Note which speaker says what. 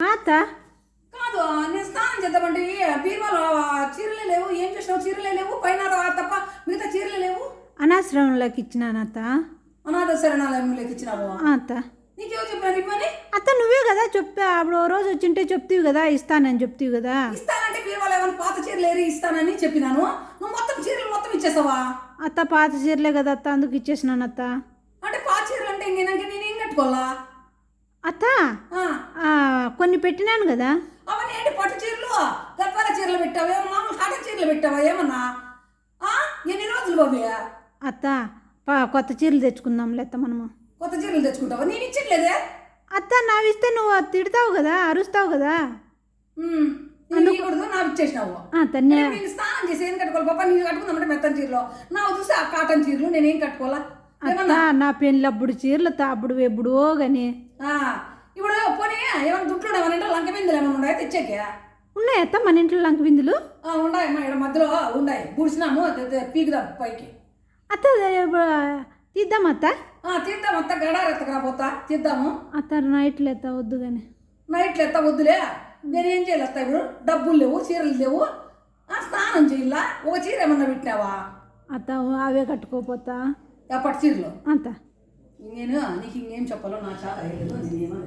Speaker 1: అత్త
Speaker 2: కాదు నేను స్నానం చేద్దామంటే బీరువాలో చీరలే లేవు? ఏం చేసినావు? చీరలే లేవు? పైన తప్ప మిగతా చీరలే లేవు?
Speaker 1: అనాశ్రమంలోకి ఇచ్చినాను అత్త
Speaker 2: అనాథ శరణాలయంలోకి ఇచ్చినావు?
Speaker 1: అత్త
Speaker 2: నీకేమో చెప్పినారు ఇవ్వని
Speaker 1: అత్త నువ్వే కదా చెప్పా. అప్పుడు ఓ రోజు వచ్చింటే చెప్తీవి కదా ఇస్తానని చెప్తీవి కదా.
Speaker 2: ఇస్తానంటే బీరువాలో ఏమైనా పాత చీరలు ఏరి ఇస్తానని చెప్పినాను. నువ్వు మొత్తం చీరలు మొత్తం ఇచ్చేసావా?
Speaker 1: అత్త పాత చీరలే కదా అత్త అందుకు ఇచ్చేసినాను అత్త.
Speaker 2: అంటే పాత చీరలు అంటే ఇంకేనాక నేను ఏం కట్టుకోవాలా?
Speaker 1: అత్త కొన్ని పెట్టినాను కదా.
Speaker 2: అవన్నీ ఏంటి పట్టు చీరలు? గద్వాల చీరలు పెట్టావా? మామూలు కాటన్ చీరలు పెట్టావా? ఏమన్నా? ఆ? ఎన్ని రోజులు బాబు?
Speaker 1: అత్త పా- కొత్త చీరలు తెచ్చుకుందాంలే అత్త మనము.
Speaker 2: కొత్త చీరలు తెచ్చుకుంటావా? నేను ఇచ్చట్లేదే?
Speaker 1: అత్త నావిస్తే నువ్వు తిడతావు కదా అరుస్తావు కదా.
Speaker 2: ఇవ్వకూడదు నాకు ఇచ్చేసినావు
Speaker 1: ఆ, తన్నే
Speaker 2: అంటే నేను స్నానం చేసి ఏం కట్టుకోవాలి? పాప నీకు కట్టుకుందామంటే మెత్తని చీరలు. నాకు చూసి ఆ కాటన్ చీరలు నేనేం కట్టుకోవాలా?
Speaker 1: నా పెళ్ళప్పుడు చీరలు తా అప్పుడు ఎప్పుడో
Speaker 2: ఆ, ఇప్పుడు పోనీ ఏమైనా దుట్లు ఏమన్నా లంక బిందులు ఏమైనా ఉన్నాయి తెచ్చాకే?
Speaker 1: ఉన్నాయి అత్త? మన ఇంట్లో లంక బిందులు?
Speaker 2: ఉన్నాయి మా ఇక్కడ మధ్యలో ఉన్నాయి. బుడిసినాము పీకుదాం పైకి.
Speaker 1: అత్త తీద్దాం అత్త?
Speaker 2: తీద్దాం అంతా గడారు ఎత్తకరా పోతా. తీద్దాము.
Speaker 1: అత్త నైట్లు ఎత్త వద్దు కానీ
Speaker 2: నైట్లు ఎత్త వద్దులే. నేనేం చేయాలి ఎత్తా ఇప్పుడు? డబ్బులు లేవు చీరలు లేవు. స్నానం చేయాల? ఒక చీర ఏమన్నా పెట్టినావా?
Speaker 1: అత్త అవే కట్టుకోపోతా.
Speaker 2: ఎప్పటి చీరలు?
Speaker 1: అంత.
Speaker 2: నేను నీకు ఇంకేం చెప్పాలో నా చాలా ఏమన్నా